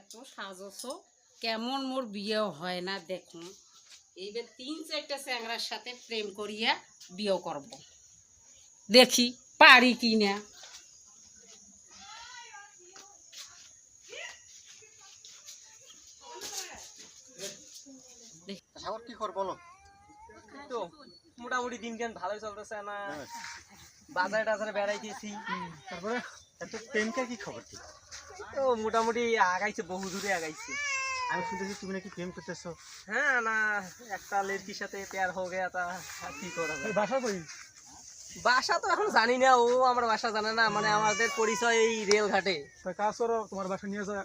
এত সাজছো। কেমন মোর বিয়েও হয় না দেখুন। এইবার তিন চারটা চ্যাংরার সাথে প্রেম করিয়া বিয়ে করব। দেখি পারি কি না। কি কর বলো? তো মোটামুটি দিন কেন ভালোই চলতেছে না। হ্যাঁ। বাজারে টাজারে বেড়াইতেছি তারপরে? কি খবর কি তো মোটামুটি আগাইছে বহু দূরে আগাইছে। আমি শুনতেছি তুমি নাকি প্রেম করতেছো। হ্যাঁ না একটা লড়কির সাথে প্যার হয়ে গেয়া তা কি করা যায়? বাসা কই? বাসা তো এখন জানি না ও আমার বাসা জানে না মানে আমাদের পরিচয় এই রেল ঘাটে কাজ করো তোমার বাসা নিয়ে যা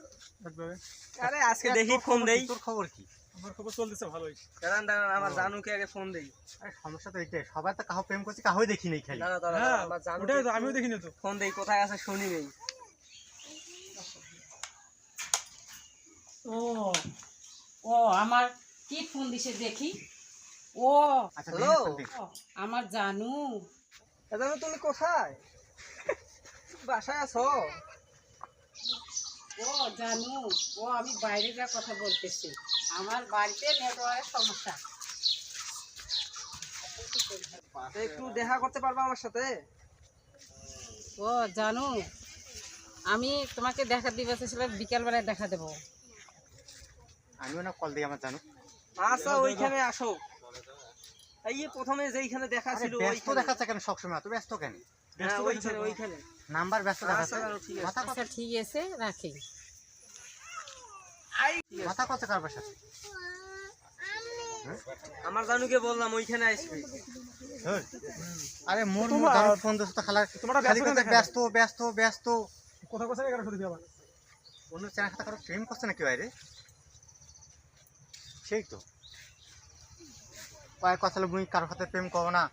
আরে আজকে দেখি ফোন দেই। তোর খবর কি? আমার খবর চলতেছে ভালোই। দাঁড়ান দাঁড়ান আমার জানুকে আগে ফোন দেই। আরে সমস্যা তো এইটাই সবাই তো কাহো প্রেম করছে কাহোই দেখি নাই খালি। দাঁড়া দাঁড়া হ্যাঁ আমার জানুকে ওটাই তো আমিও দেখিনি তো। ফোন দেই কোথায় আছে শুনি নেই। ও ও আমার কি ফোন দিছে দেখি? ও আচ্ছা হ্যালো? ও, আমার জানু। জানু তুমি কোথায়? বাসায় আছো? ও জানু। ও আমি বাইরে যা কথা বলতেছি। আমার বাড়িতে নেটওয়ার্কের সমস্যা। একটু দেখা করতে পারবা আমার সাথে? ও জানু আমি তোমাকে দেখা দিবে চেয়েছিলাম বিকালবেলায় দেখা দেবো। আমিও না কল দিই আমার জানো। আচ্ছা ওইখানে আসো। এই যে প্রথমে যেইখানে দেখা ছিল দেখাচ্ছে কেন সবসময়? এত ব্যস্ত কেন? নাম্বার ব্যস্ত আচ্ছা, ঠিক আছে। মাথা আচ্ছা কথা ঠিক আছে রাখি। মাথা কথা কারবার সাথে আমার জানুকে বললাম ওইখানে আসবে। হ্যাঁ। আরে মোর মোর তোমার- জানো ফোন তো খালা তোমরা খালি ব্যস্ত কথা ব্যস্ত ব্যস্ত ব্যস্ত। কথা কথা এগারো অন্য চ্যানেল সাথে কারও প্রেম করছে নাকি বাইরে? সেই তো। কয়েক কথা মুই কারোর সাথে প্রেম করো না?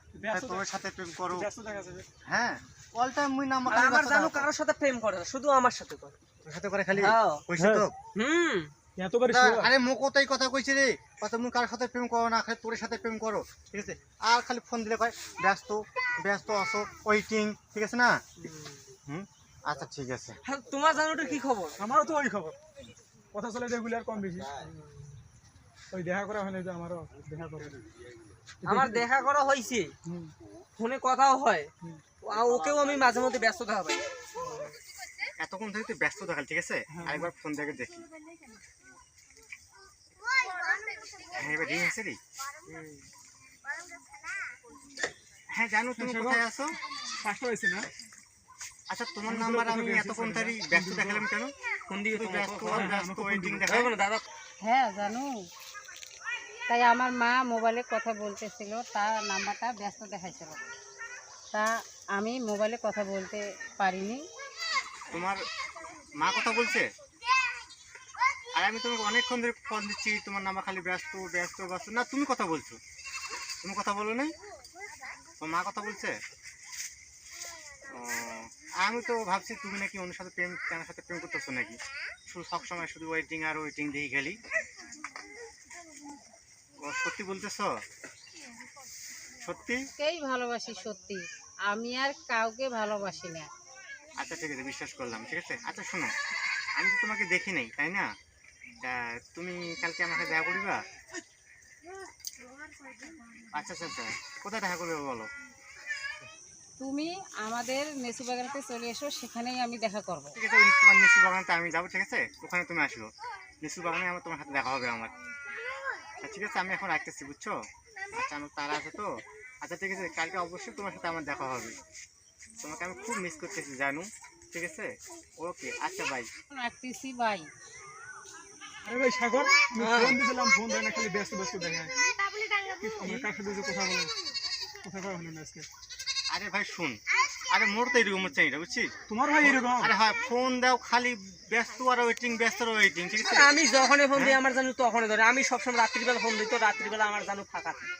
তোর সাথে প্রেম করো ব্যস্ত দেখা যাবে হ্যাঁ অল টাইম মুই নাম্বার আমার জানু কারোর সাথে প্রেম করে শুধু আমার সাথে করে। তোর সাথে করে খালি? হ্যাঁ। তো? হুম। এত করে তা, আরে মো কোথায় কথা কইছে রে। কথা মুই কারোর সাথে প্রেম করো না খালি তোর সাথে প্রেম করো ঠিক আছে? আর খালি ফোন দিলে কয় ব্যস্ত ব্যস্ত আসো ওয়েটিং ঠিক আছে না? হুম। আচ্ছা ঠিক আছে। হ্যাঁ, তোমার জানুটার কি খবর? আমারও তো ওই খবর। কথা চলে রেগুলার কম বেশি। ওই দেখা করা হয় না যে আমারও দেখা করে। আমার দেখা করা হয়েছে ফোনে কথাও হয়। ওকেও আমি মাঝে মধ্যে ব্যস্ত থাকা পাই এতক্ষণ থেকে তুই ব্যস্ত দেখাল ঠিক আছে? আরেকবার ফোন দেখে দেখি। হ্যাঁ এবার রিং আছে রে। হ্যাঁ জানো তুমি কোথায় আছো? পাঁচটা হয়েছে না। আচ্ছা তোমার নাম্বার আমি এতক্ষণ ধরে ব্যস্ত দেখালাম কেন? ফোন দিকে তুই ব্যস্ত ব্যস্ত ওয়েটিং দাদা। হ্যাঁ জানু। তাই আমার মা মোবাইলে কথা বলতেছিল তার নাম্বারটা ব্যস্ত দেখাইছিল। তা আমি মোবাইলে কথা বলতে পারিনি। তোমার মা কথা বলছে? আর আমি তোমাকে অনেকক্ষণ ধরে ফোন দিচ্ছি, তোমার নাম্বার খালি ব্যস্ত ব্যস্ত ব্যস্ত। না, তুমি কথা বলছো। তুমি কথা বলো নাই? তোমার মা কথা বলছে? আমি তো ভাবছি তুমি নাকি অন্য সাথে প্রেম কেন সাথে প্রেম করতেছো নাকি? শুধু সবসময় শুধু ওয়েটিং আর ওয়েটিং দিয়ে গেলি সত্যি বলতেছ? সত্যি? কেই ভালোবাসি সত্যি? আমি আর কাউকে ভালোবাসি না। আচ্ছা ঠিক আছে বিশ্বাস করলাম ঠিক আছে? আচ্ছা শোনো আমি তো তোমাকে দেখি নাই তাই না? তুমি কালকে আমাকে দেখা করবা? আচ্ছা আচ্ছা আচ্ছা কোথায় দেখা করবে বলো? তুমি আমাদের মেসু বাগানতে চলে এসো সেখানেই আমি দেখা করব। ঠিক আছে তোমার নিচু বাগানে আমি যাব ঠিক আছে? ওখানে তুমি আসো। নিচু বাগানে আমার তোমার সাথে দেখা হবে আমার। তা ঠিক আছে আমি এখন রাখতেছি বুঝছ? আচ্ছা আমার তারা আছে তো। আচ্ছা ঠিক আছে কালকে অবশ্যই তোমার সাথে আমার দেখা হবে। তোমাকে আমি খুব মিস করতেছি জানু। ঠিক আছে? ওকে আচ্ছা বাই রাখতেছি বাই আরে ভাই সাগর ফোন দিয়েছিলাম ফোন দেয় না খালি ব্যস্ত ব্যস্ত দেখায় কার সাথে কথা বলে? কথা কওয়া হলো না আজকে? আরে ভাই শুন। আরে মোর তো এরকম হচ্ছে এটা বুঝছিস? তোমার ভাই এরকম? আরে হয় ফোন দাও খালি ব্যস্ত আর ওয়েটিং ব্যস্ত আর ওয়েটিং ঠিক আছে? আমি যখনই ফোন দিই আমার জানু তখনই ধরে। আমি সবসময় রাত্রিবেলা ফোন দিই তো রাত্রিবেলা আমার জানু ফাঁকা থাকে।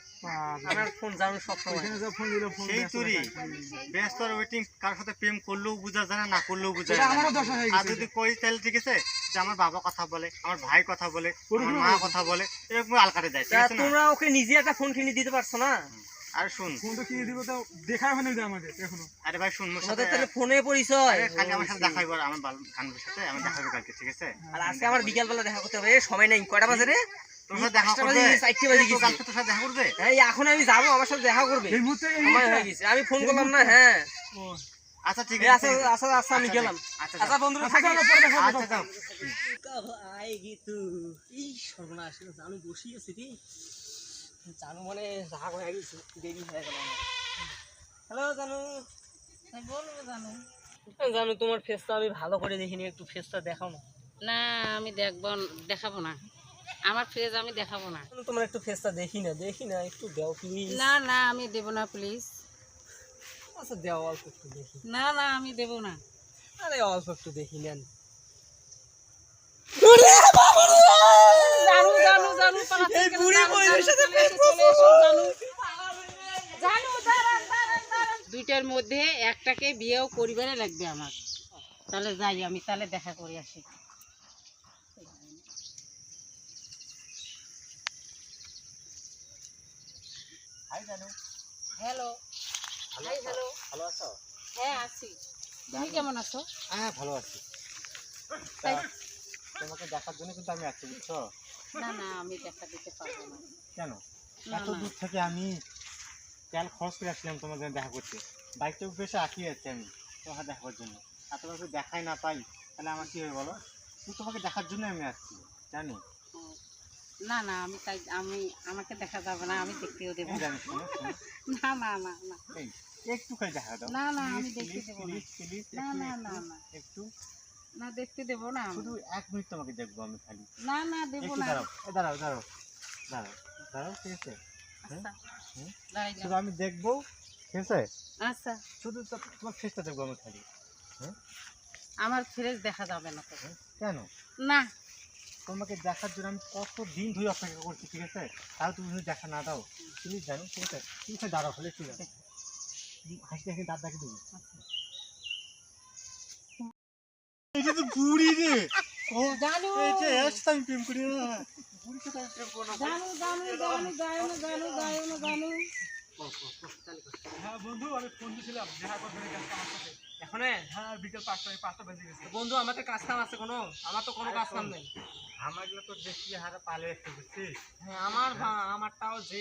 আমার ফোন জানু সবসময়। সেই ব্যস্ত ব্যস্ত আর ওয়েটিং কার সাথে প্রেম করলেও বোঝা যায় না না করলেও বোঝা যায় হয়ে আর যদি কই তাহলে ঠিক আছে যে আমার বাবা কথা বলে আমার ভাই কথা বলে আমার মা কথা বলে এরকম আলকারে না? তোমরা ওকে নিজে একটা ফোন কিনে দিতে পারছ না? আর শুন। ফোন তো কিনে দিব তো দেখাই হয়নি যে আমাকে এখনও। আরে ভাই শুন মোর সাথে তাহলে ফোনে পরিচয়। আরে কালকে আমার সাথে দেখা আমার সাথে আমি দেখা হবে কালকে ঠিক আছে? আর আজকে আমার বিকাল বেলা দেখা করতে হবে সময় নেই। কয়টা বাজে রে? তোর সাথে দেখা করবে। চারটে বাজে তো কালকে তোর সাথে দেখা করবে? এই এখন আমি যাব আমার সাথে দেখা করবে। এই মুহূর্তে এই সময় মুহূর্তে হয়ে গেছে। আমি ফোন করলাম না হ্যাঁ। ও। আচ্ছা ঠিক আছে আচ্ছা আচ্ছা আচ্ছা আমি আচ্ছা, গেলাম। আচ্ছা আচ্ছা বন্ধুরা আচ্ছা, থাকি যাও, পরে দেখা হবে, আচ্ছা। যাও আয়েগি তু? এই সর্বনাশ এটা বসি আছে রে। জানু মানে রাগ হয়ে গেছে দেরি হয়ে গেল হ্যালো জানু। বলব জানো। জানু তোমার ফেসটা আমি ভালো করে দেখিনি একটু ফেসটা দেখাও না। না আমি দেখব দেখাবো না। আমার ফ্রেজ আমি দেখাবো না। তোমার একটু ফেসটা দেখি না দেখি না একটু দেও প্লিজ না না আমি দেবো না প্লিজ আচ্ছা দেও অল্প একটু দেখি। না না আমি দেবো না। আরে অল্প একটু দেখি নেন। জানু জানু জানু এই বুড়ি মহিলার সাথে চলে এসো, জানু। জানু, দাঁড়ান, দাঁড়ান, দাঁড়ান। দুইটার মধ্যে একটাকে বিয়েও করিবারে লাগবে আমার। তাহলে যাই আমি তাহলে দেখা করে আসি। হাই জানো হ্যালো হাই হ্যালো ভালো আছো হ্যাঁ আছি। তুমি কেমন আছো? হ্যাঁ ভালো আছি। তোমাকে দেখার জন্য কিন্তু আমি আসছি বুঝছ? না না আমি দেখা দিতে পারব না। কেন? এত দূর থেকে আমি তেল খরচ করে আসলাম তোমার জন্য দেখা করতে। বাইকটা বেশি আঁকিয়ে যাচ্ছি আমি তোমাকে দেখার জন্য। আর তোমাকে দেখাই না পাই তাহলে আমার কি হবে বলো? তোমাকে দেখার জন্য আমি আসছি জানি? না না আমি তাই আমি আমাকে দেখা যাবে না আমি দেখতেও দেবো না। না না না একটু খাই দেখা দাও। না, না, আমি দেখতে দেবো না। না, না, না। একটু। না দেখতে দেবো না। শুধু এক মিনিট তোমাকে দেখব আমি খালি। না না দেবো না। দাঁড়াও দাঁড়াও দাঁড়াও দাঁড়াও দাঁড়াও ঠিক আছে? আচ্ছা। হুম? দাঁড়াই শুধু আমি দেখব ঠিক আছে? আচ্ছা। শুধু তোমার ফেসটা দেখব আমি খালি আমার ফ্রেশ দেখা যাবে না তো। হ্যাঁ? কেন? না। তোমাকে দেখার জন্য আমি কত দিন ধরে অপেক্ষা করছি ঠিক আছে? তাও তুমি দেখা না দাও। প্লিজ জানো ঠিক আছে? তুমি খালি দাঁড়াও হলে ঠিক আছে। হাসি হাসি দাঁত দেখে দেবো। এটা তো বুড়ি রে ও জানু আমি প্রেম করি না তো প্রেম করব না জানু জানু জানু জানু জানু জানু জানু হ্যাঁ বন্ধু আমি ফোন দিয়েছিলাম দেখা করবে এখন? হ্যাঁ বিকেল পাঁচটা পাঁচটা বেজে গেছে। বন্ধু আমার তো কাজ কাম আছে কোনো? আমার তো কোনো কাজ কাম নেই। আমারগুলো তো দেখি হারে পালে একটু বুঝছিস? হ্যাঁ আমার ভা- আমারটাও যে।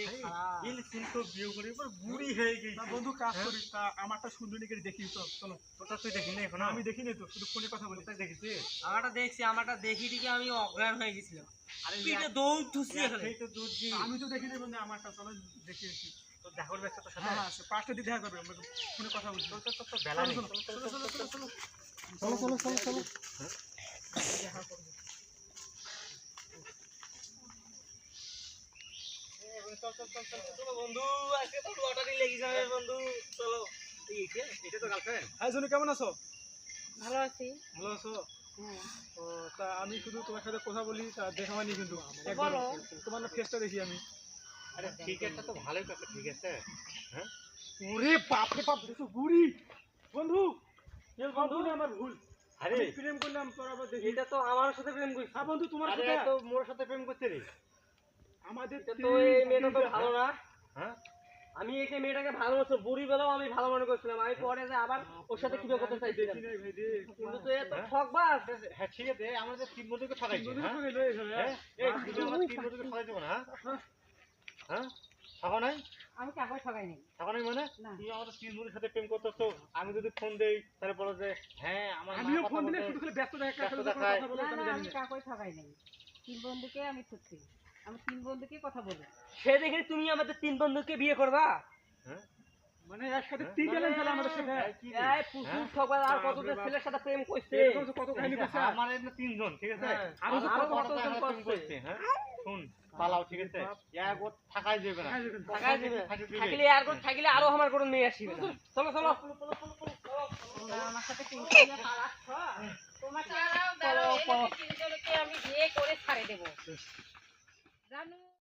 ইল কিন্তু বিয়ে করে এবার বুড়ি হয়ে গেছি। না বন্ধু কাজ করি তা আমারটা সুন্দরীকে দেখি তো চলো। তোটা তুই দেখি না এখন? আমি দেখিনি তো শুধু ফোনে কথা বলি। কোথায় দেখেছিস আমারটা দেখছি আমারটা দেখি দেখি আমি অজ্ঞান হয়ে গেছিলাম। আরে পিঠে দৌড় ধুসি এখানে। সেই তো দুধ দি আমি তো দেখিনি বন্ধু আমারটা চলো দেখি তো দেখার ব্যস্ত তোর সাথে? হ্যাঁ হ্যাঁ পাঁচটা দিয়ে দেখা করবে আমরা ফোনে কথা বলছি। তো তো তো বেলা নেই। চলো চলো চলো চলো চলো চলো চলো। চলো চলো চলো বন্ধু আজকে তো লটারি লেগে যাবে বন্ধু চলো এটা তো গার্লফ্রেন্ড হ্যাঁ জনি কেমন আছো? ভালো আছি। ভালো আছো? হ্যাঁ। তা আমি শুধু তোমার সাথে কথা বলি তা দেখা হয়নি কিন্তু। তোমার ফেসটা দেখি আমি। আরে ক্রিকেটটা তো ভালোই কথা ঠিক আছে? হ্যাঁ? ওরে বাপ রে বাপ দেখো বুড়ি। বন্ধু এর বন্ধু? না আমার ভুল। আরে। প্রেম করলাম তোর দেখি। এটা তো আমার সাথে প্রেম করিস হ্যাঁ বন্ধু তোমার সাথে। তো মোর সাথে প্রেম আমাদের তো এই মেয়েটা তো ভালো না। হ্যাঁ? আমি একে মেয়েটাকে ভালোবাসি বুড়ি বেলাও আমি ভালো মনে করছিলাম। আমি পরে যে আবার ওর সাথে কি করতে চাইছিলাম। কিন্তু তো এ তো ঠকবাস। হ্যাঁ ঠিক আছে আমরা যে তিন বন্ধুকে ঠকাইছি হ্যাঁ? হ্যাঁ? এই তিন বন্ধুকে ঠকাই দেবো না হ্যাঁ? হ্যাঁ। ঠকা নাই? আমি কাউকে ঠকাই নেই। ঠকা নাই মানে? না। তুই আমাদের তিন বন্ধুর সাথে প্রেম করতেছো আমি যদি ফোন দেই তাহলে বলো যে হ্যাঁ আমার আমিও ফোন দিলে শুধু খালি ব্যস্ত দেখা ব্যস্ত দেখায়। কথা বলে। আমি কাউকে ঠকাই নেই। তিন বন্ধুকে আমি সত্যি আমি তিন বন্ধুকে কথা বলি। সে দেখে তুমি আমাদের তিন বন্ধুকে বিয়ে করবা? হ্যাঁ? মানে একসাথে তিন ট্যালেন্ট খেলা আমাদের সাথে? এই কি রে? এই প্রচুর ঠকবাস আর কত ছেলের সাথে প্রেম করছে? কত কাহিনী করছে? আমার এখানে তিনজন ঠিক আছে? হ্যাঁ, আরও আরও করছে। করছে হ্যাঁ? শুন পালাও ঠিক আছে? এক ও থাকাই যাবে না। থাকাই দিবে। থাকলে আর কোন থাকলে আরও আমার কোনো মেয়ে আসবে চলো চলো। তোমরা আমার সাথে পালাচ্ছ দাঁড়াও দাঁড়াও আমি বিয়ে করে ছাড়ে দেবো। Danu